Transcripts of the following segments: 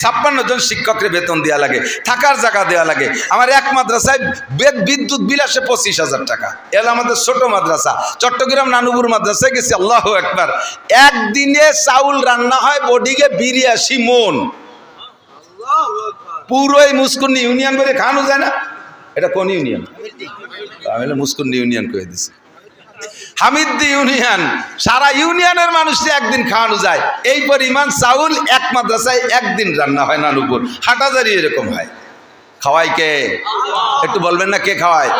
ছাপ্পান্ন জন শিক্ষককে বেতন দেওয়া লাগে, থাকার জায়গা দেওয়া লাগে। আমার এক মাদ্রাসায় বিদ্যুৎ বিল আসে পঁচিশ হাজার টাকা। এল আমাদের ছোট মাদ্রাসা। চট্টগ্রাম নানুপুর মাদ্রাসায় গেছি, আল্লাহ একবার একদিনে চাউল রান্না হয়, বডিকে বিরিয়াশি মন। পুরোই মুস্কুন্নি ইউনিয়ন বলে খাওয়ানো যায় না। এটা কোন ইউনিয়ন? আমি হলো ইউনিয়ন করে দিছি। হামিদ্দি ইউনিয়ন। সারা ইউনিয়নের মানুষকে একদিন খাওয়ানো যায়, এই পরিমাণ চাউল এক মাদ্রাসায় একদিন রান্না হয় না নানুপুর হাটাজারি এরকম হয়। খাওয়াই কে? একটু বলবেন না কে খাওয়ায়?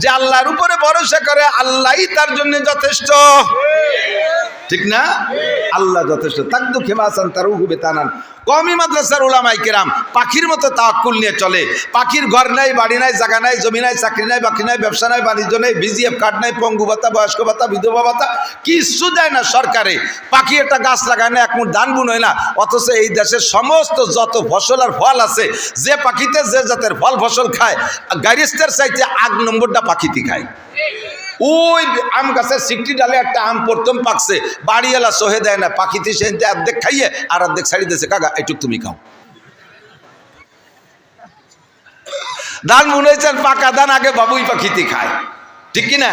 যে আল্লাহর উপরে ভরসা করে, আল্লাহই তার জন্য যথেষ্ট। ঠিক না? আল্লাহ যথেষ্ট। তাক দুঃখে মাসান তার উহুবে তানান কমি মাদ্রাসার ওলামাই কেরাম, পাখির মতো তাওয়াক্কুল নিয়ে চলে। পাখির ঘর নাই, বাড়ি নাই, জায়গা নাই, জমি নাই, চাকরি নাই বাকি নাই, ব্যবসা নাই, বাণিজ্য নেই, বিজিএফ কার্ড নাই, পঙ্গু ভাতা, বয়স্ক ভাতা, বিধবা ভাতা কিছু দেয় না সরকারে। পাখি একটা গাছ লাগায় না, এক মুঠ ধান বুনোয় না, অথচ এই দেশের সমস্ত যত ফসল আর ফল আছে, যে পাখিতে যে জাতের ফল ফসল খায় গাইরিস্তের চাইতে আগ নম্বরটা পাখিতে খায়। ওই আম গাছের সিকটি ডালে একটা আম প্রথম পাকছে। বাড়িওয়ালা সহে দেয় না পাখিতে সে অর্ধেক খাইয়ে আর অর্ধেক ছাড়ি দিয়েছে। কাকা এটুক তুমি খাও। ধান মনে হয়েছেন পাকা ধান, আগে বাবুই পাখিতে খায়। ঠিক কি না?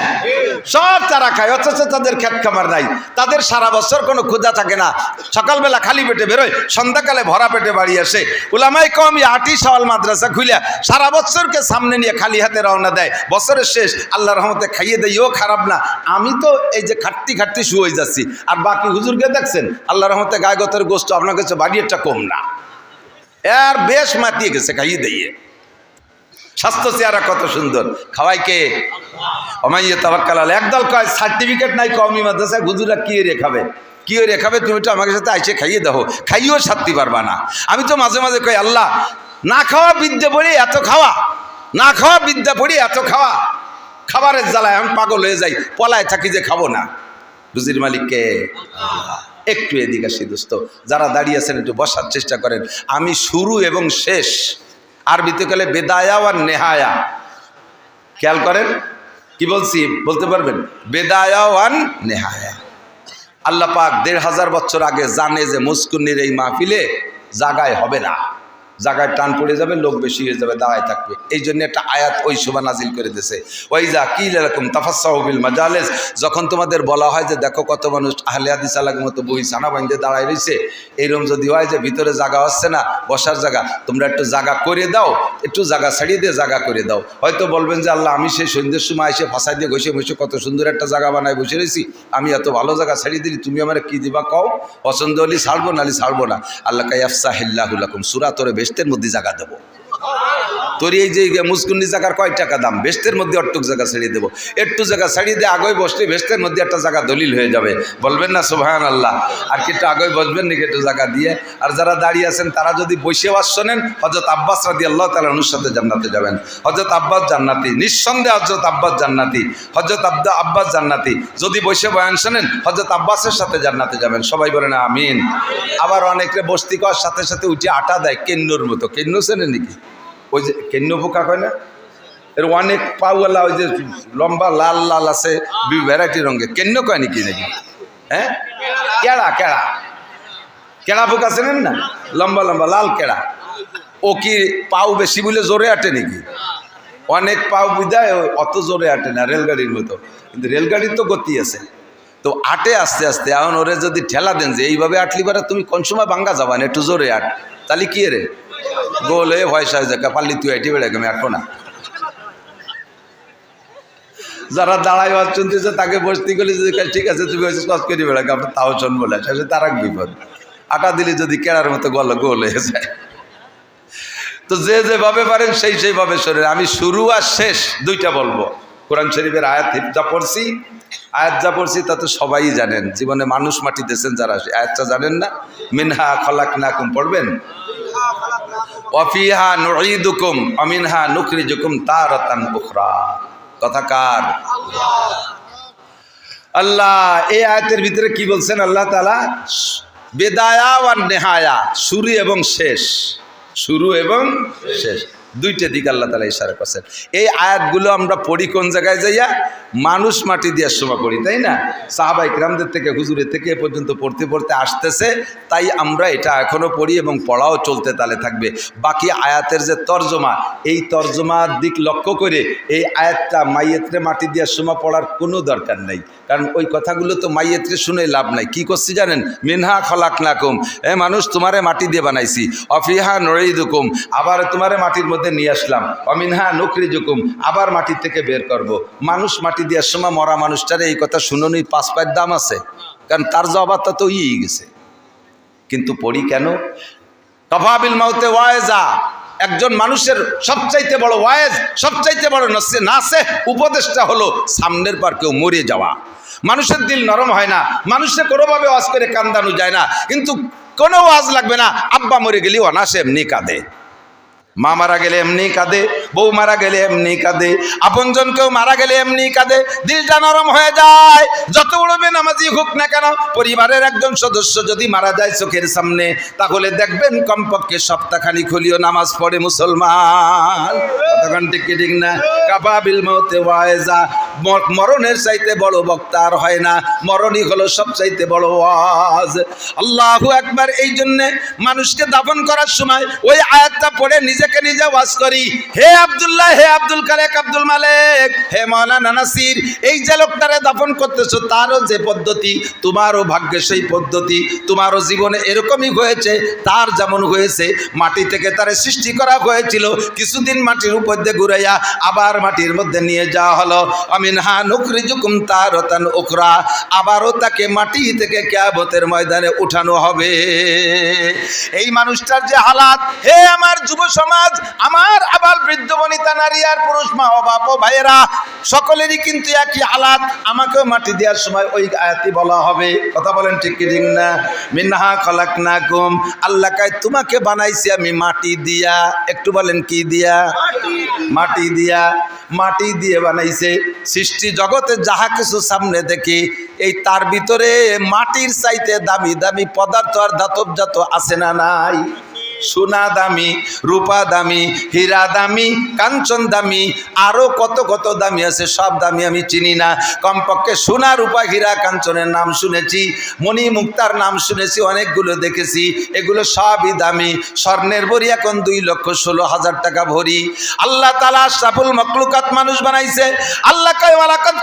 সব তারা খায়, অথচ তাদের খেত খামার নাই। তাদের সারা বছর কোনো ক্ষুধা থাকে না। সকালবেলা খালি পেটে বেরোয়, সন্ধ্যাকালে ভরা পেটে বাড়ি আসে। উলামাই কম আটি সওয়াল মাদ্রাসা খুলিয়া সারা বছরকে সামনে নিয়ে খালি হাতে রওনা দেয়। বছরের শেষ আল্লাহ রহমতে খাইয়ে দেয় ও খারাপ না। আমি তো এই যে খাটতি খাটতি শুয়ে যাচ্ছি। আর বাকি হুজুরকে দেখছেন? আল্লাহ রহমতে গায়ে গতের গোষ্ঠ আপনার কাছে বাড়িয়েরটা কম না। এর বেশ মাতিয়ে গেছে, খাইয়ে দিয়ে স্বাস্থ্য চেহারা কত সুন্দর। খাওয়াই কে? অমাইয়ে তাবাক্কাল আল একদল কয়, সার্টিফিকেট নাই কমি মাদ্রাসায়, হুজুরা কি রে খাবে? কি রে খাবে? তুমি তো আমাকে সাথে আইসে খাইয়ে দাও, খাইয়েও শান্তি পারবা না। আমি তো মাঝে মাঝে কই, আল্লাহ, না খাওয়া বিদ্যা পড়ি এত খাওয়া, না খাওয়া বিদ্যা পড়ি এত খাওয়া, খাবারের জ্বালায় আমি পাগল হয়ে যাই, পলায় থাকি যে খাব না। রুজির মালিককে একটু এদিকে আসি দোস্ত, যারা দাঁড়িয়ে আছেন একটু বসার চেষ্টা করেন। আমি শুরু এবং শেষ, আরবিতে গেলে বেদায়া আর নেহায়া। খেয়াল করেন? কি বলছি? বলতে পারবেন? বেদায়ান নেহায়া। আল্লাহ পাক দেড় হাজার বছর আগে জানে যে মুস্কুন্নির এই মাহফিলে জাগায় হবে না। জায়গায় টান পড়ে যাবে, লোক বেশি হয়ে যাবে, দাঁড়ায় থাকবে। এই জন্য একটা আয়াত ওই শোভা নাজিল করে দিছে ওই যা কি এরকম তাফাসাহবিল মাজালেস, যখন তোমাদের বলা হয় যে দেখো কত মানুষ আহলে হাদিস আলাগের মতো বই সানা বান্ধে দাঁড়ায় রয়েছে, এইরকম যদি হয় যে ভিতরে জায়গা হচ্ছে না, বসার জায়গা, তোমরা একটু জায়গা করে দাও, একটু জায়গা ছাড়িয়ে দিয়ে জায়গা করে দাও। হয়তো বলবেন যে আল্লাহ, আমি সেই সন্ধ্যের সময় এসে ফাঁসাই দিয়ে বসে বসে কত সুন্দর একটা জায়গা বানায় বসে রয়েছি, আমি এত ভালো জায়গা ছাড়িয়ে দিলি, তুমি আমার কী দিবা কও? পছন্দ হলি ছাড়বো নালি ছাড়বো না। আল্লাহ কাইফসা হিল্লাহুল্লাকুম সুরা তোরে বেস্তের মধ্যে জায়গা দেবো। তোর এই যে মুসকুন্নি জায়গার কয় টাকা দাম? বেস্তের মধ্যে অট্টুক জায়গা ছাড়িয়ে দেবো। একটু জায়গা ছাড়িয়ে দিয়ে আগে বসলে বেস্তের মধ্যে একটা জায়গা দলিল হয়ে যাবে। বলবেন না সোভান আল্লাহ আর কি একটু আগে বসবেন নাকি একটু জায়গা দিয়ে? আর যারা দাঁড়িয়ে আছেন, তারা যদি বসে বাস শোনেন হজরত আব্বাস রাদি আল্লাহ তালা সাথে জান্নাতে যাবেন। হজরত আব্বাস জান্নাতি, নিঃসন্দেহে হজরত আব্বাস জান্নাতি হজরত আব্দা আব্বাস জান্নাতি। যদি বসে বয়ান শোনেন হজরত আব্বাসের সাথে জান্নাতে যাবেন। সবাই বলেন আমিন। আবার অনেকে বস্তি করার সাথে সাথে উঠে আটা দেয়, কেন্নুর মতো। কেন্নু চেনে নাকি? ওই যে কেন্ন পোকা কয় না? এর অনেক পাওয়ালা ওই যে লম্বা, লাল লাল আছে ভ্যারাইটি রঙের। কেন্ন কয় নাকি নাকি? হ্যাঁ? কেড়া কেড়া? কেড়া পোকা চেনেন না লম্বা লম্বা, লাল কেড়া। ও কি পাও বেশি বলে জোরে আটে নাকি? অনেক পাও বিদায় অত জোরে আটে না রেলগাড়ির মতো। কিন্তু রেলগাড়ির তো গতি আছে। তো আটে আস্তে আস্তে, এখন ওরে যদি ঠেলা দেন যে, এইভাবে আটলি পারে, তুমি কোন সময় ভাঙ্গা যাবা একটু জোরে আট। তাহলে কি রে? গোল হয়ে ভয় সাজ দেখা পারলি তুই আইটি বেড়ে আমি আটবো না যারা দাঁড়াই বাস শুনতেছে তাকে বসতে গেলে যদি ঠিক আছে, তুমি হয়েছে কস করি বেড়াকে আপনার তাও শোন বলে শেষে তার এক বিপদ। আটা দিলে যদি কেড়ার মতো গল, গোল হয়ে যায়। তো যে যেভাবে পারেন, সেই সেইভাবে শরীর। আমি শুরু আর শেষ দুইটা বলব। কোরআন শরীফের আয়াত যা পড়ছি, আয়াত যা পড়ছি, তা তো সবাই জানেন। জীবনে মানুষ মাটি দিয়েছেন যারা, আয়াতটা জানেন না? মিনহা খলাক নাকুম পড়বেন? অফিহা নুঈদুকুম অমিনহা নুকরি জুকুম তারতান বুখরা কথাকার আল্লাহ। এই আয়াতের ভিতরে কি বলছেন আল্লাহ তালা বেদায়া আর নেহায়া শুরু এবং শেষ। শুরু এবং শেষ। দুইটা দিক আল্লাহ তালা ইশারা করছেন। এই আয়াতগুলো আমরা পড়ি কোন জায়গায় যাইয়া? মানুষ মাটি দেওয়ার সময় পড়ি তাই না? সাহাবাই ক্রামদের থেকে, হুজুরের থেকে এ পর্যন্ত পড়তে পড়তে আসতেছে, তাই আমরা এটা এখনও পড়ি এবং পড়াও চলতে তালে থাকবে। বাকি আয়াতের যে তর্জমা, এই তর্জমার দিক লক্ষ্য করে এই আয়াতটা মাইয়েত্রে মাটি দেওয়ার সময় পড়ার কোনো দরকার নেই। কারণ ওই কথাগুলো তো মাইয়েত্রে শুনে লাভ নাই। কি করছি জানেন? মিনহা খলাক নাকুম এ মানুষ তোমারে মাটি দিয়ে বানাইছি। অফিহা নড়িদুকুম আবার তোমারে মাটির মধ্যে নিয়ে আসলাম। অমিনহা নকরি জুকুম আবার মাটির থেকে বের করব। মানুষ মাটি দেওয়ার সময় মরা মানুষটারে এই কথা শুনুনই পাঁচ পায়ের দাম আছে। কারণ তার জবাবটা তো ইয়ে গেছে। কিন্তু পড়ি কেন? কফাবিল মাউতে ওয়ায়েজা, একজন মানুষের সবচাইতে বড় ওয়ায়েজ, সবচাইতে বড় নসে নাসে উপদেশটা হলো সামনের পর কেউ মরে যাওয়া। মানুষের দিল নরম হয় না। মানুষে কোনোভাবে ওয়াজ করে কান্দানো যায় না। কিন্তু কোনো ওয়াজ লাগবে না। আব্বা মরে গেলেও অনাসে এমনি কাঁদে। মা মারা গেলে এমনি কাঁদে, বউ মারা গেলে এমনি কাঁদে আপনজন কেউ মারা গেলে এমনি কাঁদে, দিলটা নরম হয়ে যায়। যত বড় নামাজি হোক না কেন, পরিবারের একজন সদস্য যদি মারা যায় চোখের সামনে, তাহলে দেখবেন কমপক্ষে সপ্তাহখানি খুলিও নামাজ পড়ে মুসলমান। কতক্ষণ ঠিক না? কাবাবিল মতে ওয়াইজা। ম- মরণের চাইতে বড় বক্তা আর হয় না। মরণই হলো সব চাইতে বড় ওয়াজ। আল্লাহু একবার এই জন্যে মানুষকে দাফন করার সময় ওই আয়াতটা পড়ে নিজেকে নিজে ওয়াজ করি। হে আব্দুল্লাহ, হে আব্দুল কালেক আব্দুল মালেক, হে মৌলানা নাসির, এই যে লোকটারে দাফন করতেছো, তারও যে পদ্ধতি, তোমারও ভাগ্যে সেই পদ্ধতি, তোমারও জীবনে এরকমই হয়েছে, তার যেমন হয়েছে, মাটি থেকে তারে সৃষ্টি করা হয়েছিল, কিছুদিন মাটির উপর দিয়ে ঘুরাইয়া আবার মাটির মধ্যে নিয়ে যাওয়া হলো। আমিন হা নুকরি জুকুম তার তান ওখরা আবারও তাকে মাটি থেকে ক্যাবতের ময়দানে উঠানো হবে। এই মানুষটার যে হালাত হে আমার যুব সমাজ আমার আবার বৃদ্ধ বনিতা নারী আর পুরুষ মা ও বাপ ভাইয়েরা সকলেরই কিন্তু একই হালাত। আমাকেও মাটি দেওয়ার সময় ওই আয়াতি বলা হবে। কথা বলেন ঠিক কি ঠিক না? মিনহা খলাক না গুম আল্লাহ কায় তোমাকে বানাইছি আমি মাটি দিয়া। একটু বলেন কি দিয়া। মাটি দিয়া। মাটি দিয়ে বানাইছে। সৃষ্টি জগতে যাহা কিছু সামনে দেখি, এই তার ভিতরে মাটির চাইতে দামি দামি পদার্থ আর ধাতব জাত আছে না নাই? সোনা দামি, রূপা দামি, হীরা দামি, কাঞ্চন দামি আরও কত কত দামি আছে সব দামি আমি চিনি না। কমপক্ষে সোনা, রূপা, হীরা, কাঞ্চনের নাম শুনেছি, মণি মুক্তার নাম শুনেছি, অনেকগুলো দেখেছি। এগুলো সবই দামি। স্বর্ণের ভরি এখন দুই লক্ষ ষোলো হাজার টাকা ভরি। আল্লাহ তালা সাফুল মকলুকাত মানুষ বানাইছে। আল্লাহ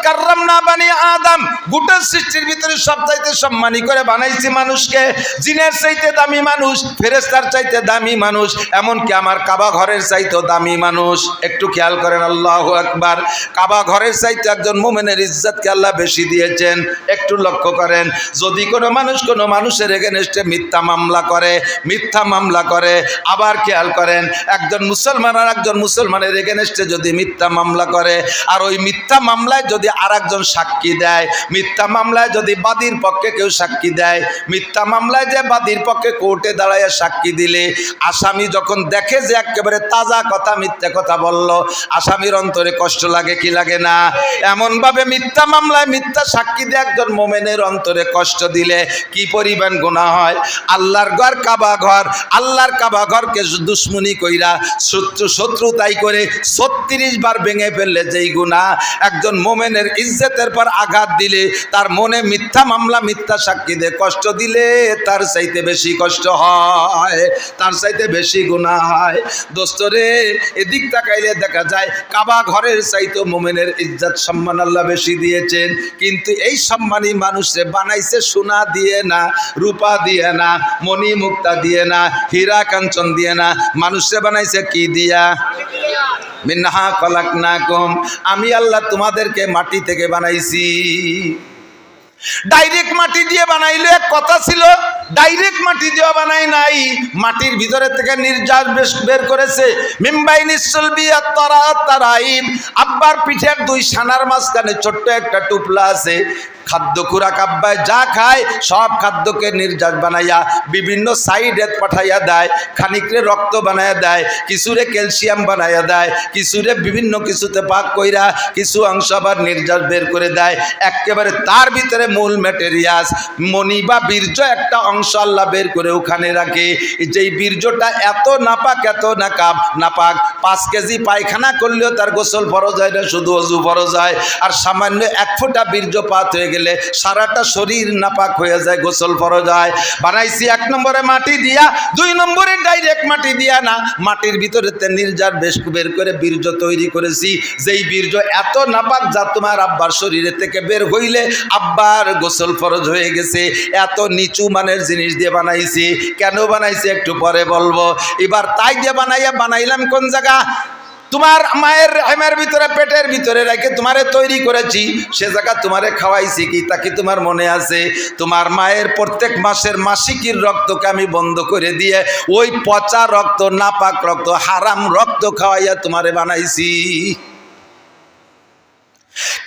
কার্রাম না বানিয়ে আদম। গোটা সৃষ্টির ভিতরে সব চাইতে সম্মানী করে বানাইছি মানুষকে। জিনের চাইতে দামি মানুষ ফেরেস্তার চাইতে দামি মানুষ, এমনকি আমার কাবা ঘরের চাইতে দামি মানুষ। একটু খেয়াল করেন, আল্লাহ একবার কাবা ঘরের চাইতে একজন মোমেনের ইজ্জতকে আল্লাহ বেশি দিয়েছেন। একটু লক্ষ্য করেন, যদি কোনো মানুষ কোনো মানুষের এগেনস্টে মিথ্যা মামলা করে, মিথ্যা মামলা করে, আবার খেয়াল করেন, একজন মুসলমান আর একজন মুসলমানের এগেনস্টে যদি মিথ্যা মামলা করে, আর ওই মিথ্যা মামলায় যদি আর একজন সাক্ষী দেয়, মিথ্যা মামলায় যদি বাদীর পক্ষে কেউ সাক্ষী দেয়, মিথ্যা মামলায় যে বাদীর পক্ষে কোর্টে দাঁড়ায় সাক্ষী দিলে আসামি যখন দেখে যে একেবারে তাজা কথা, মিথ্যা কথা বলল, আসামির অন্তরে কষ্ট লাগে কি লাগে না? এমনভাবে মিথ্যা মামলায় মিথ্যা সাক্ষী দিয়ে একজন মোমেনের অন্তরে কষ্ট দিলে কি পরিমাণ গুণা হয়? আল্লাহর ঘর, কাবা ঘর, আল্লাহর কাবা ঘরকে দুশ্মনী কইরা শত্রু শত্রু তাই করে ছত্রিশ বার ভেঙে ফেললে যেই গুণা একজন মোমেনের ইজ্জতের পর আঘাত দিলে, তার মনে মিথ্যা মামলা, মিথ্যা সাক্ষী দিয়ে কষ্ট দিলে তার চাইতে বেশি কষ্ট হয়। তার চাইতে বেশি গুণা হয়। দোস্তরে এদিক তাকাইলে দেখা যায় কাবা ঘরের চাইতে মোমেনের ইজ্জত সম্মান আল্লাহ বেশি দিয়েছেন। কিন্তু এই সম্মানী মানুষে বানাইছে সোনা দিয়ে না, রূপা দিয়ে না, মণি মুক্তা দিয়ে না, হীরা কাঞ্চন দিয়ে না। মানুষে বানাইছে কি দিয়া? মিনহা কলাক না কম আমি আল্লাহ তোমাদেরকে মাটি থেকে বানাইছি। ডাইরেক্ট মাটি দিয়ে বানাইলে, এক কথা ছিল ডাইরেক্ট মাটি দিয়ে বানাই নাই। মাটির ভিতরে থেকে নির্যাস বেশ বের করেছে। মিম্বাই নিশ্চল আর তারা তারাইম আব্বার পিঠের দুই সানার মাঝখানে ছোট্ট একটা টুপলা আছে। খাদ্য খুরাক আব্বায় যা খায়, সব খাদ্যকে নির্যাস বানাইয়া, বিভিন্ন সাইডে পাঠাইয়া দেয়, খানিকরে রক্ত বানাইয়া দেয়, কিছুরে ক্যালসিয়াম বানাইয়া দেয়, কিছুরে বিভিন্ন কিছুতে পাক কইরা কিছু অংশ আবার নির্যাস বের করে দেয়। একেবারে তার ভিতরে মূল ম্যাটেরিয়াস মণি বা বীর্য একটা অংশ আল্লাহ বের করে ওখানে রাখে। যেই বীর্যটা এত নাপাক, এত নাকাব, নাপাক, পাঁচ কেজি পায়খানা করলেও তার গোসল ফরজ হয় না, শুধু অজু ফরজ হয়। আর সামান্য এক ফোঁটা বীর্যপাত হয়ে গেলে সারাটা শরীর নাপাক হয়ে যায়, গোসল ফরজ হয়। বানাইছি এক নম্বরে মাটি দিয়া, দুই নম্বরে ডাইরেক্ট মাটি দিয়া না। মাটির ভিতরে নির্জার বেশ বের করে বীর্য তৈরি করেছি। যেই বীর্য এত নাপাক যা তোমার আব্বার শরীরে থেকে বের হইলে আব্বার গোসল ফরজ হয়ে গেছে। এত নিচু মানের জিনিস দিয়ে বানাইছি। কেন বানাইছি একটু পরে বলব। এবার তাই দিয়ে বানাইয়া বানাইলাম কোন জায়গা? তোমার মায়ের হেমের ভিতরে, পেটের ভিতরে রেখে তোমারে তৈরি করেছি, সে জায়গা তোমারে খাওয়াইছি কি, তা কি তোমার মনে আছে? তোমার মায়ের প্রত্যেক মাসের মাসিকির রক্তকে আমি বন্ধ করে দিয়ে ওই পচা রক্ত, নাপাক রক্ত, হারাম রক্ত খাওয়াইয়া তোমারে বানাইছি।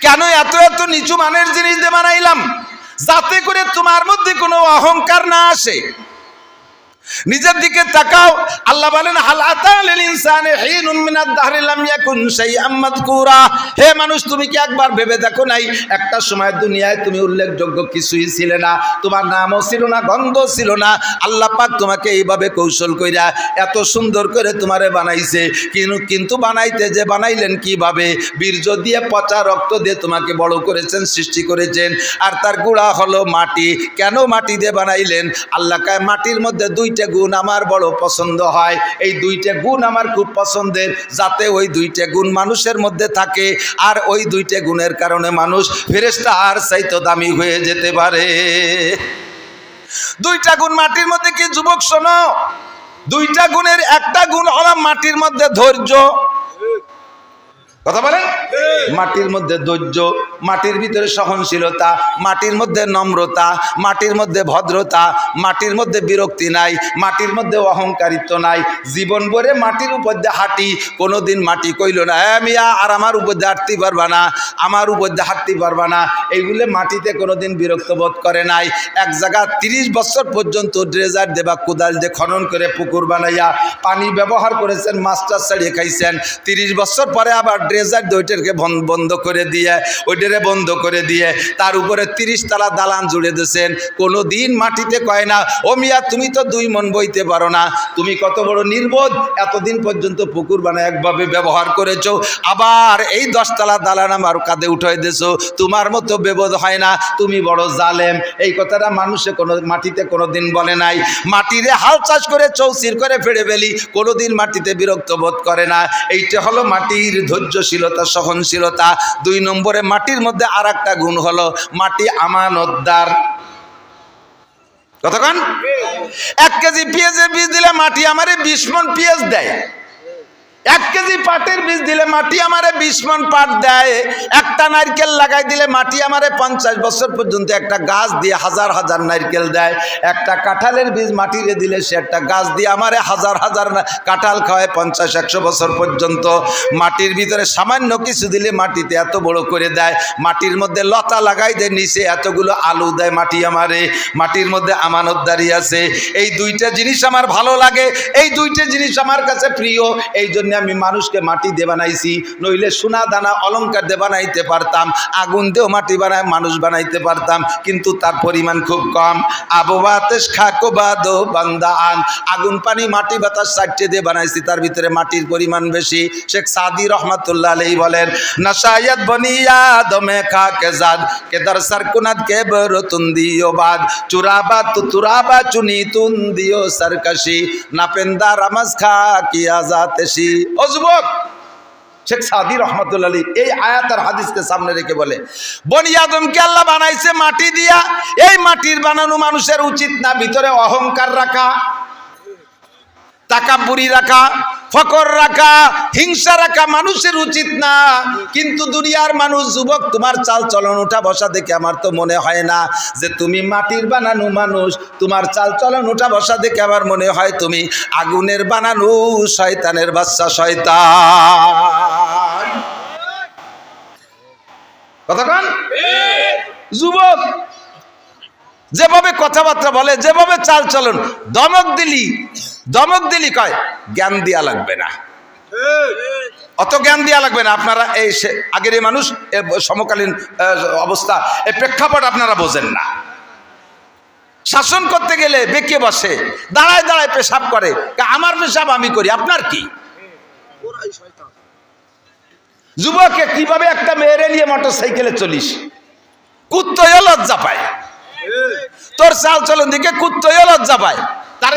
কেন এত এত নিচু মানের জিনিস দিয়ে বানাইলাম? যাতে করে তোমার মধ্যে কোনো অহংকার না আসে। নিজের দিকে তাকাও। আল্লাহ বলেন হে মানুষ, তুমি কি একবার ভেবে দেখো নাই? একটা সময় দুনিয়ায় তুমি উল্লেখযোগ্য কিছুই ছিলে না। তোমার নামও ছিল না গন্ধ ছিল না। আল্লাহ পাক তোমাকে এইভাবে কৌশল কইরা এত সুন্দর করে তোমারে বানাইছে। কিন্তু কিন্তু বানাইতে যে বানাইলেন কীভাবে? বীর্য দিয়ে পচা রক্ত দিয়ে তোমাকে বড় করেছেন, সৃষ্টি করেছেন। আর তার গুড়া হলো মাটি। কেন মাটি দিয়ে বানাইলেন? আল্লাহ মাটির মধ্যে দুইটা গুণ আমার বড় পছন্দ হয়। এই দুইটা গুণ আমার খুব পছন্দের, যাতে ওই দুইটা গুণ মানুষের মধ্যে থাকে আর ওই দুইটা গুণের কারণে মানুষ ফেরেস্তা আর চাইতো দামি হয়ে যেতে পারে। দুইটা গুণ মাটির মধ্যে কি যুবক শোনো? দুইটা গুণের একটা গুণ হলো মাটির মধ্যে ধৈর্য। কথা বলেন? মাটির মধ্যে ধৈর্য মাটির ভিতরে সহনশীলতা মাটির মধ্যে নম্রতা মাটির মধ্যে ভদ্রতা মাটির মধ্যে বিরক্তি নাই মাটির মধ্যে অহংকারিত্ব নাই। জীবন ভরে মাটির উপর দিয়ে হাঁটি কোনোদিন মাটি কইল না হ্যাঁ মিয়া আর আমার উপর দিয়ে হাঁটতে পারবা না আমার উপর দিয়ে হাঁটতে পারবা না। এইগুলো মাটিতে কোনোদিন বিরক্ত বোধ করে নাই। এক জায়গা তিরিশ বছর পর্যন্ত ড্রেজার দেবা কোদাল দিয়ে খনন করে পুকুর বানাইয়া পানি ব্যবহার করেছেন মাস্টার ছাড়িয়ে খাইছেন। তিরিশ বছর পরে আবার ড্রেজার ওইটাকে বন্ধ করে দিয়ে, ওইটারে বন্ধ করে দিয়ে, তার উপরে তিরিশ তালা দালান জুড়ে দিয়েছেন। কোনো দিন মাটিতে কয় না, ও মিয়া, তুমি তো দুই মন বইতে পারো না। তুমি কত বড় নির্বোধ। এতদিন পর্যন্ত পুকুর বানায় একভাবে ব্যবহার করেছ। আবার এই দশতলা দালান আমার কাঁধে উঠাই দিয়েছ। তোমার মতো বেবোধ হয় না। তুমি বড় জালেম। এই কথাটা মানুষে কোনো, মাটিতে কোনো দিন বলে নাই। মাটিরে হাল চাষ করে চৌচির করে ফেড়ে ফেলি। কোনোদিন মাটিতে বিরক্ত বোধ করে না। এইটা হলো মাটির ধৈর্যশীলতা সহনশীলতা। দুই নম্বরে মাটির মধ্যে আর একটা গুণ হলো মাটি আমানতদার। কতক্ষণ এক কেজি পেঁয়াজের বীজ দিলে মাটি আমারে বিশ মন পেঁয়াজ দেয়। এক কেজি পাটের বীজ দিলে মাটি আমারে বিশ মন পাট দেয়। একটা নারকেল লাগাই দিলে মাটি আমারে পঞ্চাশ বছর পর্যন্ত একটা গাছ দিয়ে হাজার হাজার নারকেল দেয়। একটা কাঁঠালের বীজ মাটিরে দিলে সে একটা গাছ দিয়ে আমারে হাজার হাজার কাঁঠাল খাওয়ায় পঞ্চাশ, একশো বছর পর্যন্ত। মাটির ভিতরে সামান্য কিছু দিলে মাটিতে এত বড় করে দেয়। মাটির মধ্যে লতা লাগাই দেয়, নিচে এতগুলো আলু দেয় মাটি আমারে। মাটির মধ্যে আমানতদারি আছে। এই দুইটা জিনিস আমার ভালো লাগে। এই দুইটা জিনিস আমার কাছে প্রিয়। এই জন্য আমি মানুষকে মাটি দিয়ে বানাইছি, নইলে সোনা দানা অলংকার দিয়ে বানাইতে পারতাম, আগুন দিয়েও মাটি বানায়, মানুষ বানাইতে পারতাম, কিন্তু তার পরিমাণ খুব কম। আবহাওয়াতে খাকো বাদো বান্দা আন আগুন, পানি, মাটি, বাতাস চারটে দিয়ে বানাইছি, তার ভিতরে মাটির পরিমাণ বেশি। শেখ সাদি রহমাতুল্লাহ আলাই বলেন নাসায়াত বনিয়া দমে খা কে জাদ কে কে বরতুন দিও বাদ। চুরাবা তু তুরাবা চুনি তুন দিও সরকশি নাপেন্দা রামাজ খা কিয়া জাতেশি ও যুবক, শেখ সাদি রহমতুল্লাহ আলী এই আয়াত আর হাদিসকে সামনে রেখে বলে, বনি আদমকে আল্লাহ বানাইছে মাটি দিয়া, এই মাটির বানানো মানুষের উচিত না ভিতরে অহংকার রাখা। তাকাপুরি রাখা ফকর রাখা হিংসা রাখা মানুষের উচিত না। কিন্তু দুনিয়ার মানুষ যুবক তোমার চাল চলন ওঠা বসা দেখে আমার তো মনে হয় না যে তুমি মাটির বানানো মানুষ। তোমার চাল চলন ওঠা বসা দেখে আমার মনে হয় তুমি আগুনের বানানো শয়তানের বাচ্চা শয়তান। কতক্ষণ যুবক যেভাবে কথাবার্তা বলে, যেভাবে চাল চলন, দমক দিলি দমক দিলি কয়, জ্ঞান দিয়া লাগবে না। অত জ্ঞান দিয়া লাগবে না। আপনারা এই আগের এই মানুষ সমকালীন অবস্থা এই প্রেক্ষাপট আপনারা বোঝেন না। শাসন করতে গেলে বেঁকে বসে, দাঁড়ায় দাঁড়ায় পেশাব করে আমার পেশাব আমি করি, আপনার কি? যুবকে কীভাবে একটা মেয়েরে নিয়ে মোটর সাইকেলে চলিস? কুত্তয় লজ্জা পায়। তোর চাল চলন দিকে কুত্তই লজ্জা পায়। তারা